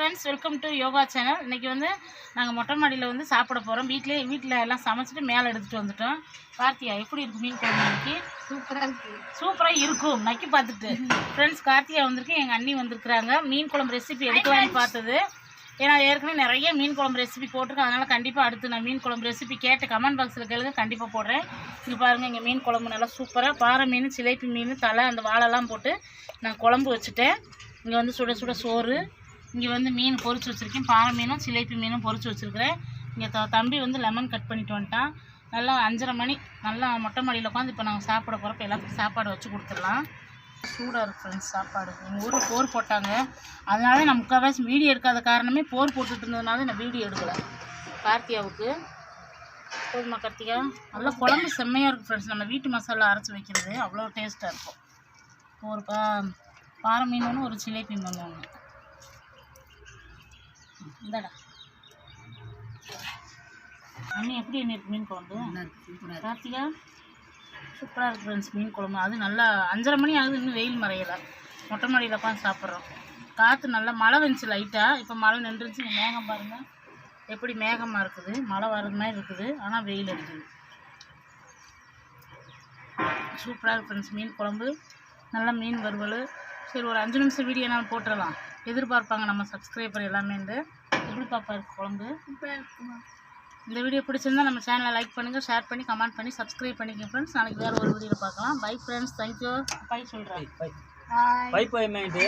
Friends welcome to yoga channel இன்னைக்கு வந்து நாங்கள் மொட்டை மாடியில் வந்து சாப்பிட போகிறோம் வீட்டிலே வீட்டில் எல்லாம் சமைச்சிட்டு மேலே எடுத்துகிட்டு வந்துட்டோம். கார்த்தியா எப்படி இருக்கு மீன் குழம்பு இன்னைக்கு? சூப்பராக இருக்கு. சூப்பராக இருக்கும். நக்கி பார்த்துட்டு. ஃப்ரெண்ட்ஸ் கார்த்தியா வந்திருக்கு எங்கள் அண்ணி வந்திருக்கிறாங்க. மீன் குழம்பு ரெசிபி எடுக்கலான்னு பார்த்தது? ஏன்னா ஏற்கனவே நிறைய மீன் குழம்பு ரெசிபி போட்டிருக்கேன் அதனால் கண்டிப்பாக அடுத்து நான் மீன் குழம்பு ரெசிபி கேட்டு கமெண்ட் பாக்ஸில் கேளுங்க. கண்டிப்பாக போடுறேன். இங்கே பாருங்கள் இங்கே மீன் குழம்பு நல்லா சூப்பராக பாறை மீன் சிலேப்பி மீன் தலை அந்த வாழைலாம் போட்டு நான் குழம்பு வச்சுட்டேன். இங்கே வந்து சுட சுட சோறு இங்கே வந்து மீன் பொரிச்சு வச்சுருக்கேன். பாறை மீனும் சிலேபி மீனும் பொறிச்சு வச்சுருக்கிறேன். இங்கே த தம்பி வந்து லெமன் கட் பண்ணிட்டு வந்துட்டான். நல்லா அஞ்சரை மணி நல்லா மொட்டை மாடியில் உட்காந்து இப்போ நாங்கள் சாப்பிட போகிறப்ப எல்லாத்துக்கும் சாப்பாடு வச்சு கொடுத்துடலாம். சூடாக இருக்குது ஃப்ரெண்ட்ஸ் சாப்பாடு. எங்கள் ஊரில் போர் போட்டாங்க. அதனால நான் முக்கால்வாசி வீடியோ எடுக்காத காரணமே போர் போட்டுட்டு இருந்ததுனால நான் வீடியோ எடுக்கலை. கார்த்தியாவுக்கு. போதுமா கார்த்திகா? நல்லா குழம்பு செம்மையாக இருக்கும் ஃப்ரெண்ட்ஸ் நம்ம வீட்டு மசாலா அரைச்சி வைக்கிறது. அவ்வளோ டேஸ்ட்டாக இருக்கும். ஒரு பா பாறை மீன் ஒன்று ஒரு சிலேபி மீன் ஒன்று இந்தாடா. அண்ணி எப்படி என்ன இருக்கு மீன் குழம்பு? கார்த்திகா சூப்பராக இருக்கு ஃப்ரெண்ட்ஸ் மீன் குழம்பு. அது நல்லா அஞ்சரை மணி ஆகுது இன்னும் வெயில் மறையலை. மொட்டை மாடியில் உட்காந்து சாப்பிட்றோம். காற்று நல்லா மழை வந்துச்சு லைட்டாக இப்போ மழை நின்றுச்சு மேகம் பாருங்கள் எப்படி மேகமாக இருக்குது? மழை வர்றது மாதிரி இருக்குது. ஆனால் வெயில் அடிக்குது. சூப்பராக இருக்கு ஃப்ரெண்ட்ஸ் மீன் குழம்பு. நல்லா மீன் வறுவல். சரி ஒரு அஞ்சு நிமிஷம் வீடியோ நான் போட்டுடலாம் எதிர்பார்ப்பாங்க நம்ம சப்ஸ்கிரைபர் எல்லாமே எப்படி பாப்பா இருக்கு குழம்பு? இந்த வீடியோ பிடிச்சிருந்தா நம்ம சேனலை லைக் பண்ணுங்கள் ஷேர் பண்ணி கமெண்ட் பண்ணி சப்ஸ்கிரைப் பண்ணிக்கங்க ஃப்ரெண்ட்ஸ் நாளைக்கு வேறு ஒரு வீடியோ பார்க்கலாம். Bye friends thank you bye சொல்கிறேன் பை பை மைண்டு